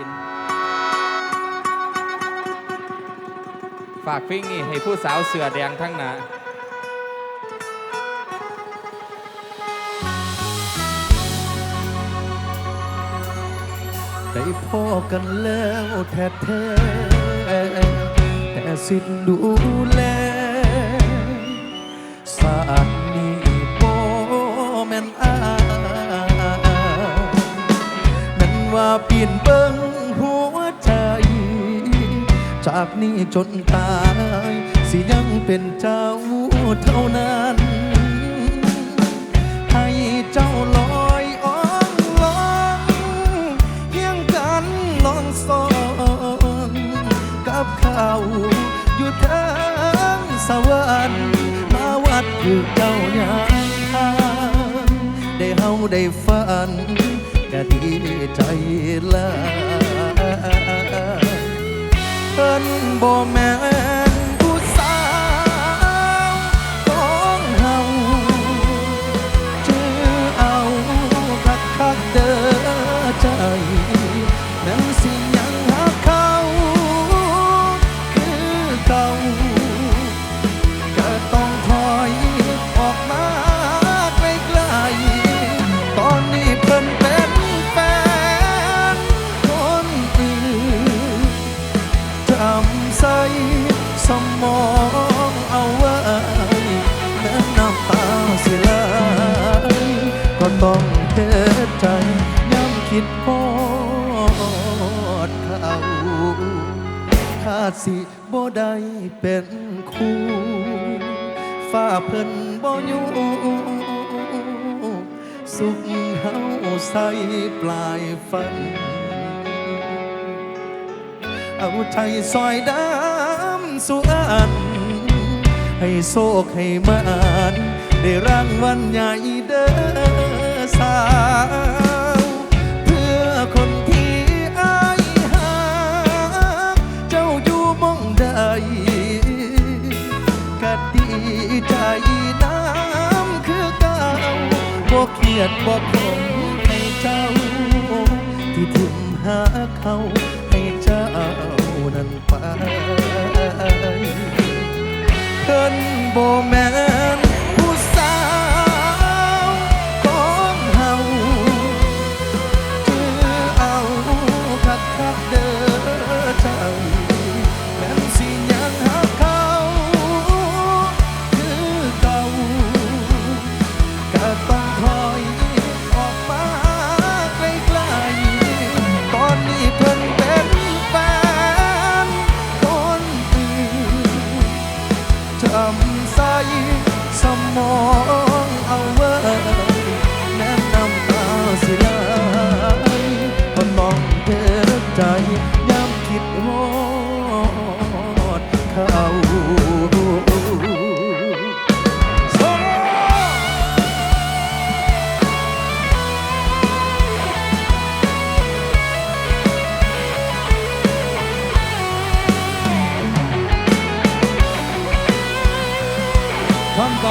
อิน ฝากฟิ้งนี่ให้ผู้สาวเสือแดงทั้งหนาได้พ่อกันแล้วแท้แท้แต่สิทธิ์ดูแลสาดนี้บ่แม่นอาแม่นว่าเปลี่ยนเบิ่ จากนี้จนตาย สิยังเป็นเจ้าเท่านั้น ให้เจ้าลอยอ้องลองเพียงกันลองสองกับเขาอยู่ทางสวรรค์มาวัดคือเจ้าอย่างทางได้เฮาได้ฝันก็ดีใจลา พิ่น ได้เป็นคู่ฝ้าเพิ่นบ่อยู่สุขเฮาใส่ปลายฝัน เอาใจซอยดำสุอัน ให้โศกให้มันได้รางวัลใหญ่เด้อสา ลียดบ่คงให้เจ้า ที่ทิมหาเขา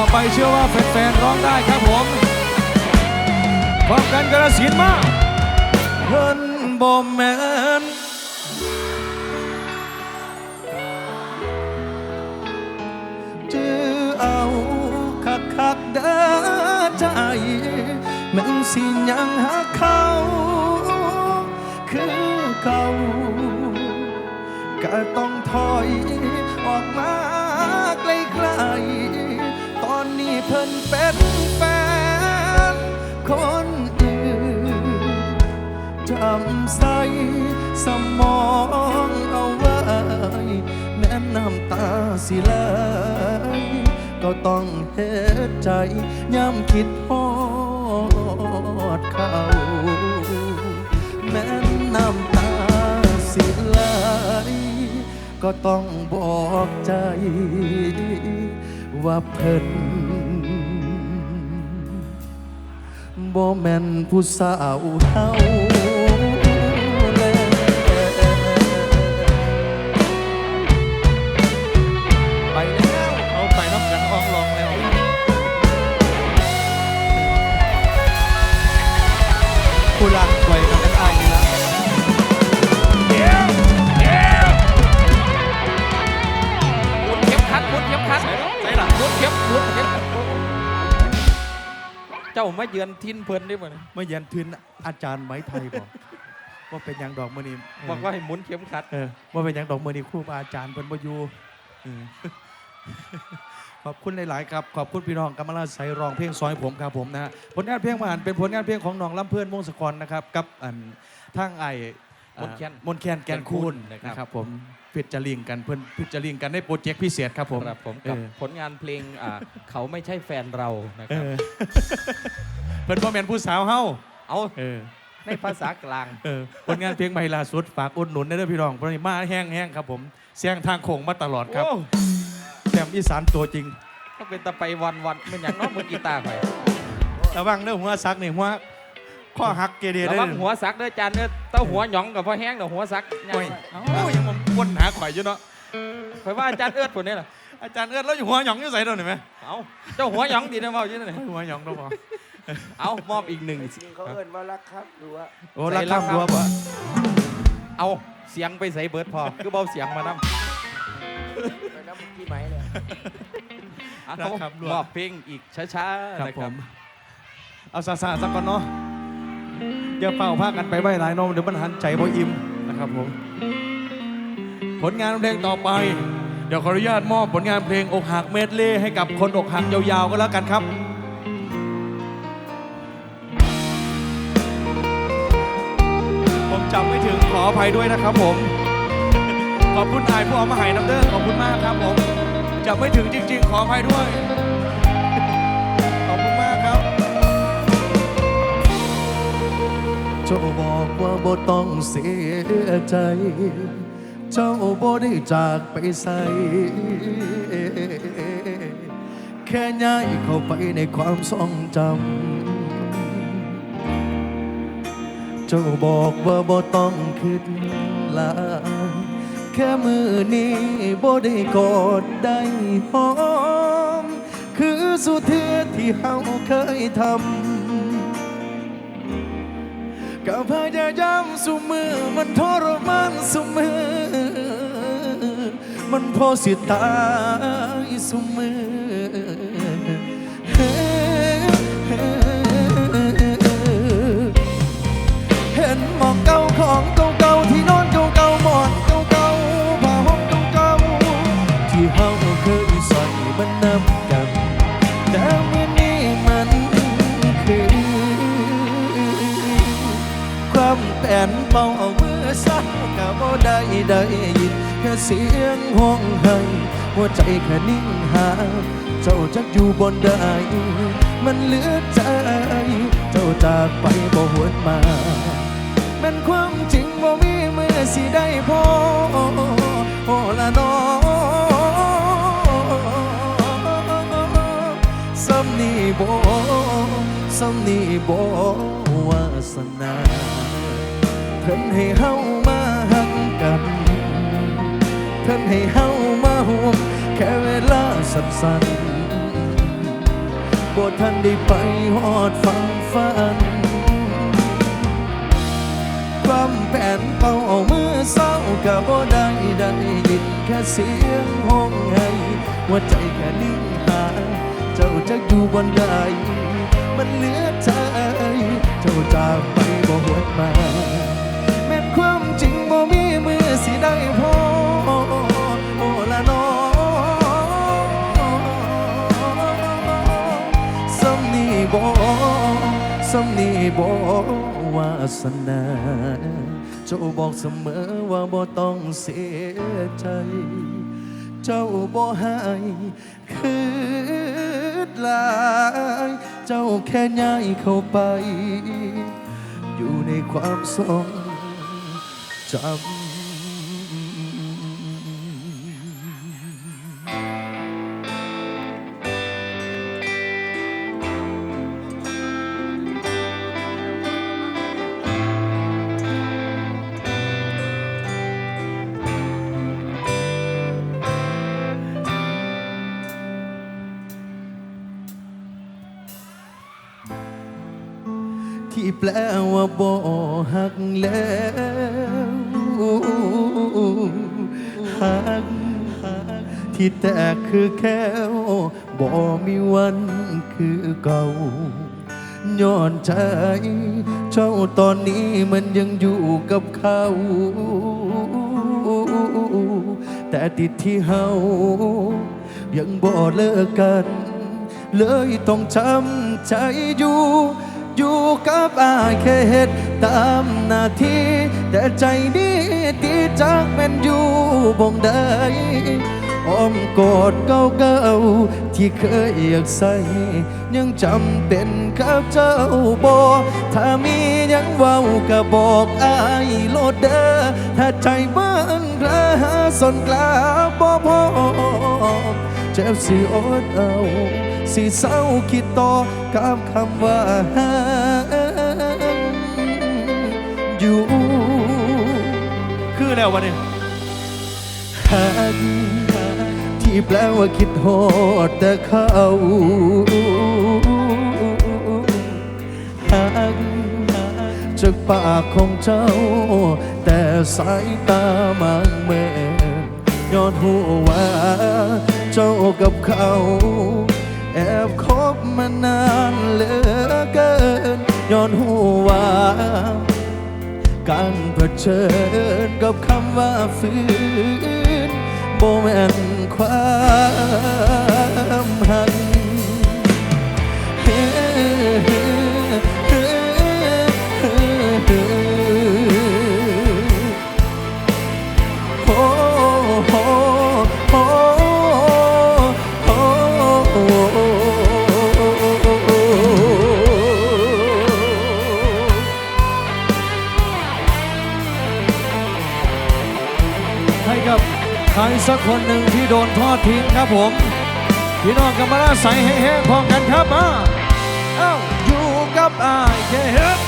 ต่อไปเชื่อว่าแฟนๆร้องได้ครับผมพร้อมกันกระสินมาเพิ่นบ่แม่นจื้อเอาคักคักเด้อใจแมันสิยังหาเขาคือเก่าก็ต้องถอยออกมา มองเอาไว้แม้น้ำตาสิไหลก็ต้องเฮ็ดใจย้ำคิดฮอดเขาแม้น้ำตาสิไหลก็ต้องบอกใจ ว่าเพิ่นบ่แม่นผู้สาวเฮา มาเยือนทินเพิ่นได้บ่เนี่ยมาเย็นทืนอาจารย์ไหมไทยบอก ว่าเป็นหยังดอกมือนี้บอกว่าให้หมุนเข็มขัด เออว่าเป็นหยังดอกมือนี้ครูบาอาจารย์เพิ่นบ่อยู่เออขอบคุณหลายๆครับ ขอบคุณพี่น้องกำมะลาใสร้องเพลงซอยผมครับผมนะฮะผลงานเพลงมาอ่านเป็นผลงานเพลงของน้องลำเพื่อนวงศกรนะครับ กับอันทางไอ มนต์แคนมนต์แคนแกนคูนนะนะคครัรับบผมพิจาริงกันเพื่อนพิจาริงกันในโปรเจกต์พิเศษครับผมครับผมเอกับอผลงานเพลงอ่าเขาไม่ใช่แฟนเรานะเอครับอเพิ่นบ่แม่นผู้สาวเฮาเอาเออในภาษากลางเออผลงานเพลงใหม่ล่าสุดฝากอุดหนุนได้เด้อพี่น้องเพราะนี่มาแห้งๆครับผมเสียงทางโค้งมาตลอดครับโอ้แซมอีสานตัวจริงก็เป็นตะไปวันวันๆเป็นอย่างน้อยมือกีตาร์ไประวังเด้อหัวซักนี่หัว ข้อหักเกเรระได้วังหัวซักเด้อจานเด้อเต้าหัวหยองกับพ่อแห้งเด้อหัวซักโอ้ยเอ้าโอ้ยยังมันวนหาข่อยอยู่เนาะข่อยว่าอาจารย์เอื้อดคนนี้ล่ะอาจารย์เอิ้นแล้วอยู่หัวหยองอยู่ไสเด้อนี่แม่เอาเจ้าหัวหยองดีนะเว้าอยู่นั่นน่ะหัวหยองเด้อบ่เอามอบอีกหนึ่งนี่เขาเอิ้นว่ารักครับหรือว่าโอ้รักครับรัวบ่เอาเสียงไปใส่เบิร์ดพอคือเบาเสียงมานำเป็นน้ำพี่ไหมเนี่ยอะเขามอบเพลงอีกช้าๆครับนะผครับมเอาซาซาๆสักก่อนเนาะ อย่าเป่าพากันไปไว้หลายน้องเดี๋ยวมันหันใจบ่อิ่มนะครับผม ผลงานเพลงต่อไป เดี๋ยวขออนุญาตมอบผลงานเพลงอกหักเมดเล่ให้กับคนอกหักยาวๆก็แล้วกันครับผมจำไม่ถึงขออภัยด้วยนะครับผม ขอบคุณอายผู้เอามาให้น้ำเด้อขอบคุณมากครับผมจำไม่ถึงจริง ๆ ขออภัยด้วย เจ้าบอกว่าบ่ต้องเสียใจ เจ้าบ่ได้จากไปใส่แค่ย้ายเข้าไปในความทรงจำ เจ้าบอกว่าบ่ต้องคิดลาแค่มือนี้บ่ได้กอดได้หอม คือสุดเทือที่เฮาเคยทำ ก็พยายามสุมือมันทรมานสุมือ มันพอสิตายสุมือเห็นหมองเก่าของตัว เบาเอามือสั่นก็บ่ได้ได้ยินแค่เสียงห้องไห้หัวใจแค่นิ่งหา เจ้าจักอยู่บนใดมันเหลือใจ เจ้าจากไปบ่หวนมาแมันความจริงบ่มีมือสิได้พอโอละนอสำนีบ่สำนีบ่วาสนา พิ่นให้เฮามาหักกันเพิ่นให้เฮามาห่วงแค่เวลาสั้นๆบ่ทันได้ไปฮอดฟังฝันความแผนเป่าเอามือเศร้าก็บ่ได้ได้ยินแค่เสียงห้องไห้หัวใจแค่นิ่งหาเจ้าจะอยู่บนใดมันเหลือใจเจ้าจากไปบ่หวนมา บ่วาสนาเจ้าบอกเสมอว่าบ่ต้องเสียใจ เจ้าบ่ให้คืดลาย เจ้าแค่ย้ายเข้าไป อยู่ในความทรงจำ ที่แปลว่าบ่หักแล้วหักที่แตกคือแค่วบ่มีวันคือเก่าย้อนใจ เจ้าตอนนี้มันยังอยู่กับเขา แต่ติดที่เฮายังบ่เลิกกัน เลยต้องจำใจอยู่ อยู่กับอายแค่เหตุตามหน้าที่แต่ใจนี้ตีจากแม่นอยู่บงใดอ้อมกอดเก่าๆที่เคยอยากใส่ ยังจำเป็นกับเจ้าบ่ถ้ามียังเว้าก็บอกอายโลดเด้อถ้าใจมันระสนกลาบ่พอเจ็บสิอดเอา สิเศร้าคิดต่อกับคำว่าหักอยู่ คือแล้ววันนี้หักที่แปลว่าคิดโหดแต่เขาหักจากปากของเจ้า แต่สายตามันเมย้อนหัวว่าเจ้ากับเขา บคบมานานเหลือเกินย้อนหัววาการเผชิญกับคำว่าฟื้นโบแมนความหัน สักคนหนึ่งที่โดนทอดทิ้งครับผมพี่น้องกำมาลาใส่แห้งๆพร้อมกันครับมาเอ้าอยู่กับอายแค่เฮ็ด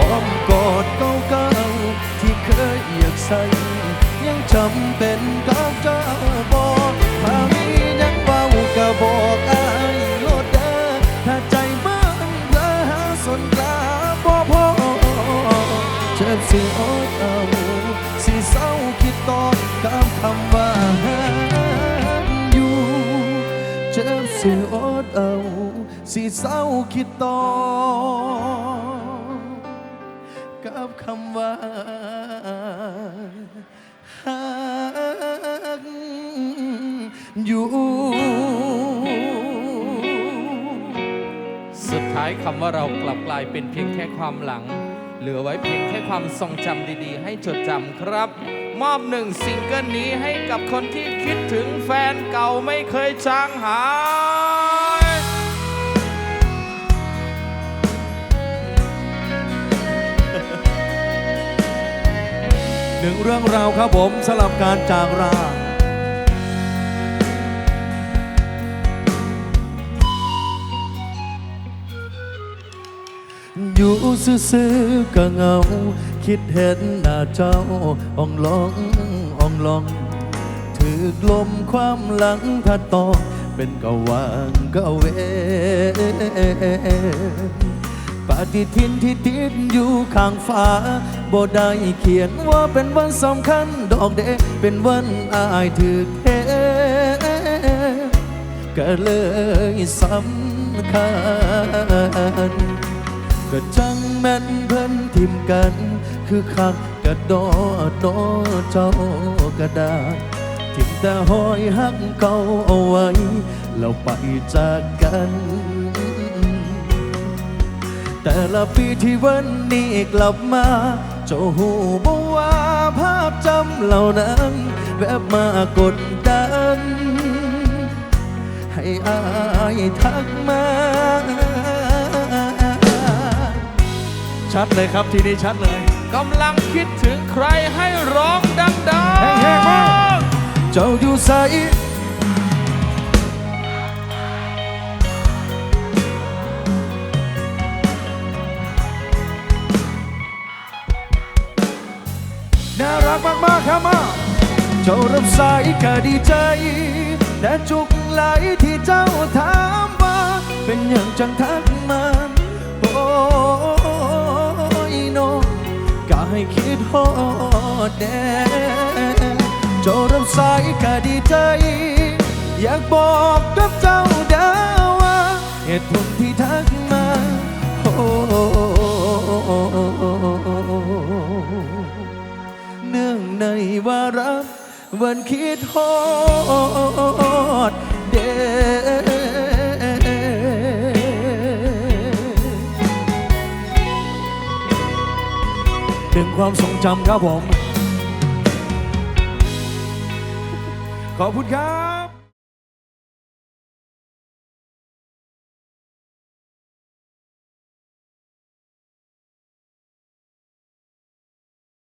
อ้อมกอดเก่าๆที่เคยอยากใส่ยังจำเป็นก เศร้าคิดต่อ กับคำว่าหักอยู่ สุดท้ายคำว่าเรากลับกลายเป็นเพียงแค่ความหลัง เหลือไว้เพียงแค่ความทรงจำดีๆ ให้จดจำครับ มอบหนึ่งซิงเกิลนี้ให้กับคนที่คิดถึงแฟนเก่าไม่เคยจางหาย หนึ่งเรื่องราวครับผมสำหรับการจากราอยู่ซื่อๆก็เหงา คิดเห็นหน้าเจ้าอ่องลองอ่องลอง ถือลมความหลังพัดตอเป็นกะวางกะเว ปฏิทินที่ติดอยู่ข้างฟ้าบ่ได้เขียนว่าเป็นวันสำคัญดอกเดเป็นวันอายถือเทก็เลยสำคัญก็จังแม่นเพิ่นทิมกัน คือคักกระดอดอเจ้ากระดาษทิมแต่หอยหักเก่าเอาไว้แล้วไปจากกัน แต่ละปีที่วันนี้กลับมาเจ้าหูบอกว่าภาพจำเหล่านั้นแวบมากดดัน ให้อายทักมา ชัดเลยครับทีนี้ชัดเลยกำลังคิดถึงใครให้ร้องดังแห้งๆมากๆเจ้าอยู่ใส รักมากๆครับมาเจ้ารับสายก็ดีใจ แต่จุกไหลที่เจ้าถามว่า เป็นอย่างจังทักมาโอ้ยโนก็ให้คิดฮอดแดเจ้ารับสายก็ดีใจ อยากบอกกับเจ้าดาว่าเหตุผลที่ทักมาโอ้ เนื่องในวาระวันคิดฮอดเดถึงความทรงจำครับผม ขอบคุณครับ